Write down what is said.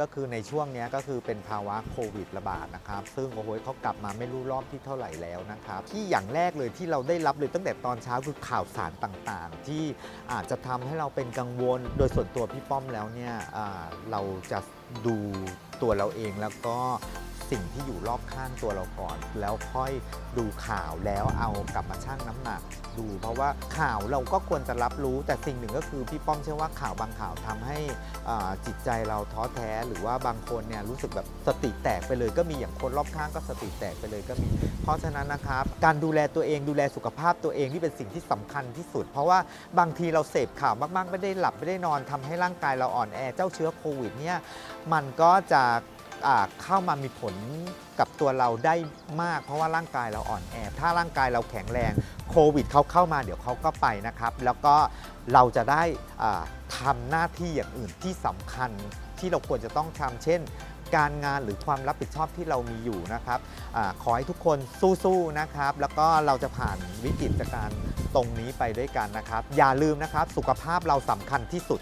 ก็คือในช่วงนี้ก็คือเป็นภาวะโควิดระบาดนะครับ ซึ่งโอ้โหเขากลับมาไม่รู้รอบที่เท่าไหร่แล้วนะครับ ที่อย่างแรกเลยที่เราได้รับเลยตั้งแต่ตอนเช้าคือข่าวสารต่างๆ ที่อาจจะทำให้เราเป็นกังวล โดยส่วนตัวพี่ป้อมแล้วเนี่ยเราจะดูตัวเราเองแล้วก็ สิ่งที่อยู่รอบข้างตัวเราก่อน แล้วค่อยดูข่าวแล้วเอากลับมาชั่งน้ำหนัก ดู เพราะว่าข่าวเราก็ควรจะรับรู้แต่สิ่งหนึ่งก็คือพี่ป้อมเชื่อว่าข่าวบางข่าวทำให้จิตใจเราท้อแท้ หรือว่าบางคนเนี่ยรู้สึกแบบสติแตกไปเลย ก็มีอย่างคนรอบข้างก็สติแตกไปเลยก็มี เพราะฉะนั้นนะครับการดูแลตัวเองดูแลสุขภาพตัวเองนี่เป็นสิ่งที่สำคัญที่สุด เพราะว่าบางทีเราเสพข่าวมาก ๆ ไม่ได้หลับไม่ได้นอนทำให้ร่างกายเราอ่อนแอเจ้าเชื้อโควิดเนี่ยมันก็จะ เข้ามามีผลกับตัวเราได้มาก เพราะว่าร่างกายเราอ่อนแอ ถ้าร่างกายเราแข็งแรงโควิดเขาเข้ามาเดี๋ยวเขาก็ไปนะครับ แล้วก็เราจะได้อ่าทำหน้าที่อย่างอื่นที่สำคัญที่เราควรจะต้องทำเช่น การงานหรือความรับผิดชอบที่เรามีอยู่นะครับอขอให้ทุกคนสู้ๆนะครับ แล้วก็เราจะผ่านวิกฤตการณ์ตรงนี้ไปด้วยกันนะครับ อย่าลืมนะครับ สุขภาพเราสำคัญที่สุด